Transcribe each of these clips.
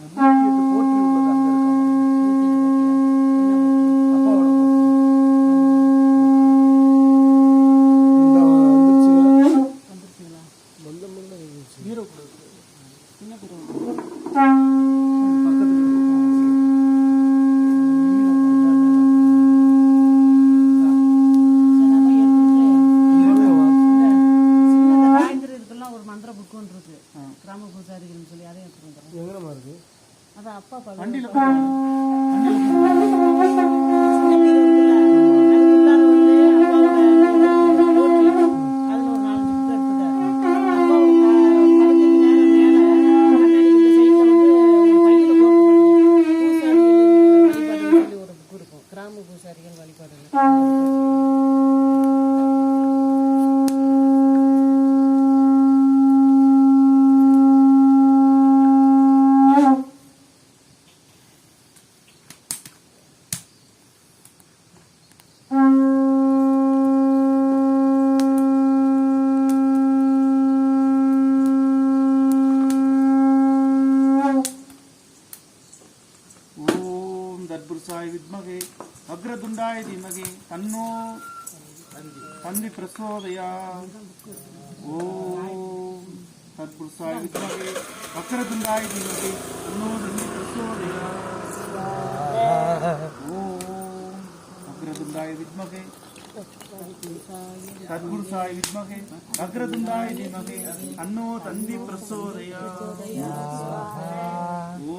Mm-hmm. ஒன்று கிராம பூஜாரிகள்னு சொல்லி அதையும் எடுத்துட்டு வந்துடுறேன். இருக்கு? அதான் அப்பா பள்ளி கிராம பூசாரிகள் வழிபாடுகள். ತತ್ಪುರುಷಾಯ ಅಗ್ರ ಅಗ್ರದುಂಡಾಯ ನಿಮಗೆ ತನ್ನೋ ತಂದಿ ಪ್ರಚೋದಯ ಓಂ ತತ್ಪುರುಷಾಯ ಅಗ್ರ ಅಗ್ರದುಂಡಾಯ ನಿಮಗೆ ತನ್ನೋ ತಂದಿ ಪ್ರಸೋದಯ. ಓ ಅಗ್ರ ಅಗ್ರದುಂಡಾಯ ವಿದ್ಮಗೆ ಸದ್ಗುರು ಸಾಯಿ ಅಗ್ರ ಅಗ್ರದುಂದಾಯ ನಿಮಗೆ ಅನ್ನೋ ತಂದಿ ಪ್ರಸೋದಯ. ಓ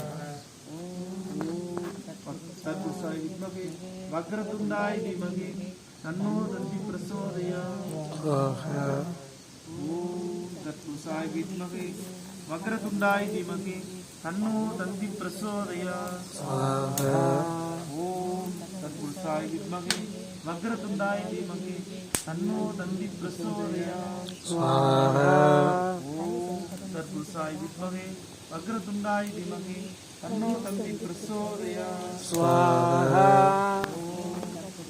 வித்மகே வக்ரதுண்டாய தீமகே தன்னோ தந்தி பிரசோதயா ஓம் தத்புருஷாய வித்மகே வக்ரதுண்டாய தீமகே தன்னோ தந்தி பிரசோதயா ஓம் தத்புருஷாய வித்மகே வக்ரதுண்டாய தீமகே தன்னோ தந்தி பிரசோதயா ஓம் தத்புருஷாய வித்மகே Annutam Vipra Sodaya Swaha